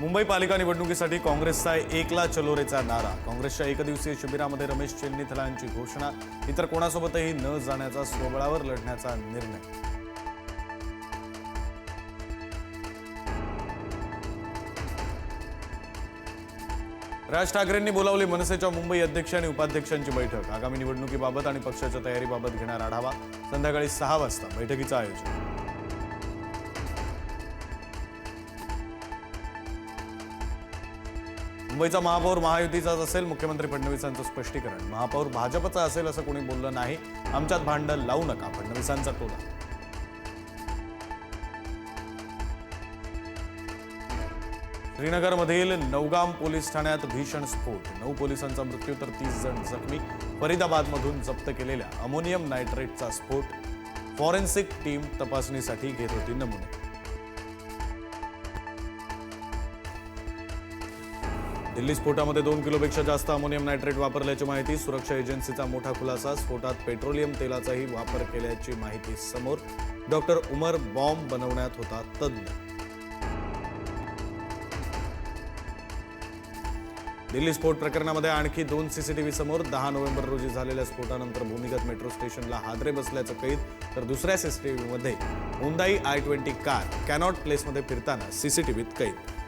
मुंबई पालिका निवडणुकीसाठी काँग्रेसचा एकला चलोरेचा नारा. काँग्रेसच्या एकदिवसीय शिबिरामध्ये रमेश चेन्नीथलांची घोषणा. इतर कोणासोबतही न जाण्याचा स्वबळावर लढण्याचा निर्णय. राज ठाकरेंनी बोलावली मनसेच्या मुंबई अध्यक्ष आणि उपाध्यक्षांची बैठक. आगामी निवडणुकीबाबत आणि पक्षाच्या तयारीबाबत घेणार आढावा. संध्याकाळी सहा वाजता बैठकीचं आयोजन. मुंबईचा महापौर महायुतीचाच असेल मुख्यमंत्री फडणवीसांचं स्पष्टीकरण. महापौर भाजपचा असेल असं कोणी बोललं नाही आमच्यात भांडण लावू नका फडणवीसांचा टोला. श्रीनगरमधील नौगाम पोलीस ठाण्यात भीषण स्फोट. नऊ पोलिसांचा मृत्यू तर तीस जण जखमी. फरीदाबादमधून जप्त केलेल्या अमोनियम नायट्रेटचा स्फोट. फॉरेन्सिक टीम तपासणीसाठी घेत होती नमुने. दिल्ली स्फोटामध्ये दोन किलोपेक्षा जास्त अमोनियम नायट्रेट वापरल्याची माहिती. सुरक्षा एजन्सीचा मोठा खुलासा स्फोटात पेट्रोलियम तेलाचाही वापर केल्याची माहिती समोर. डॉक्टर उमर बॉम्ब बनवण्यात होता तज्ज्ञ. दिल्ली स्फोट प्रकरणामध्ये आणखी दोन सीसीटीव्ही समोर. दहा नोव्हेंबर रोजी झालेल्या स्फोटानंतर भूमिगत मेट्रो स्टेशनला हादरे बसल्याचं कैद तर दुसऱ्या सीसीटीव्हीमध्ये Hyundai I twenty car Connaught प्लेसमध्ये फिरताना सीसीटीव्हीत कैद